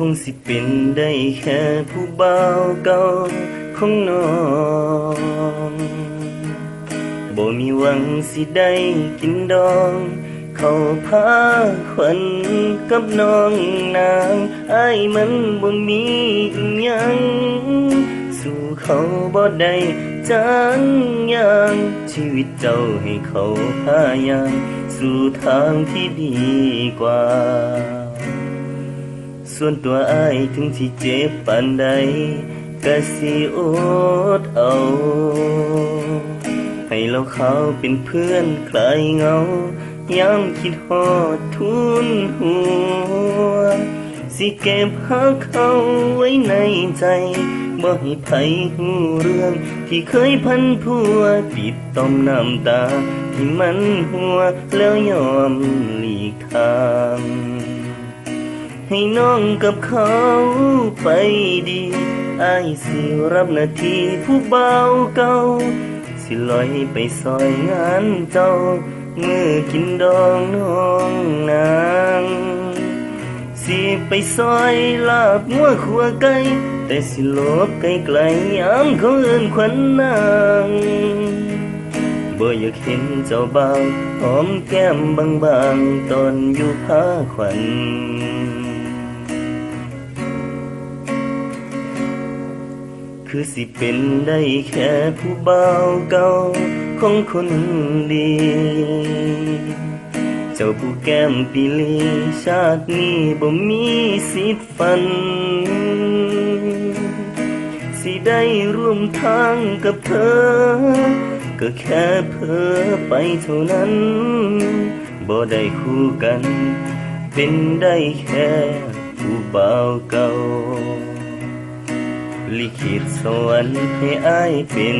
คงสิเป็นได้แค่ผู้บ่าวเก่าของน้องบ่มีหวังสิได้กินดอง เขาพาขวัญกับน้องนางไอายมันบ่มีอิหยัง สู่เขาบ่ได้จังย่างชีวิตเจ้าให้เขาพายาม สู่ทางที่ดีกว่า ส่วนตัวอายถึงที่เจ็บปานใดก็สิอดเอา ให้เราเขาเป็นเพื่อนคลายเงาย้ำคิดฮอดทุนหัว สิเก็บหาเขาไว้ในใจบ่ให้ไผหูเรื่อง ที่เคยพันพัวปิดต้อมน้ำตา ที่มันหัวแล้วยอมหลีกทาง ให้น้องกับเขาไปดีอายสิรับหน้าที่ผู้เบาเก่า สิลอยไปซอยงานเจ้าเมื่อกินดองน้องนาง สิไปซอยลาบงัวขัวไก่แต่สิลบไกลไกลยามเขาเอินขวัญนางบ่อยากเห็นเจ้าบ่าวหอมแก้มบางๆ ตอนอยู่พาขวัญ คือสิเป็นได้แค่ผู้เบาเก่าของคนดี เจ้าผู้แก้มปีลีชาตินี้บ่มีสิทธิ์ฝัน สิได้ร่วมทางกับเธอ ก็แค่เพ้อไปเท่านั้น บ่ได้คู่กัน เป็นได้แค่ผู้เบาเก่า ลิขิตสวรรค์ให้อ้ายเป็น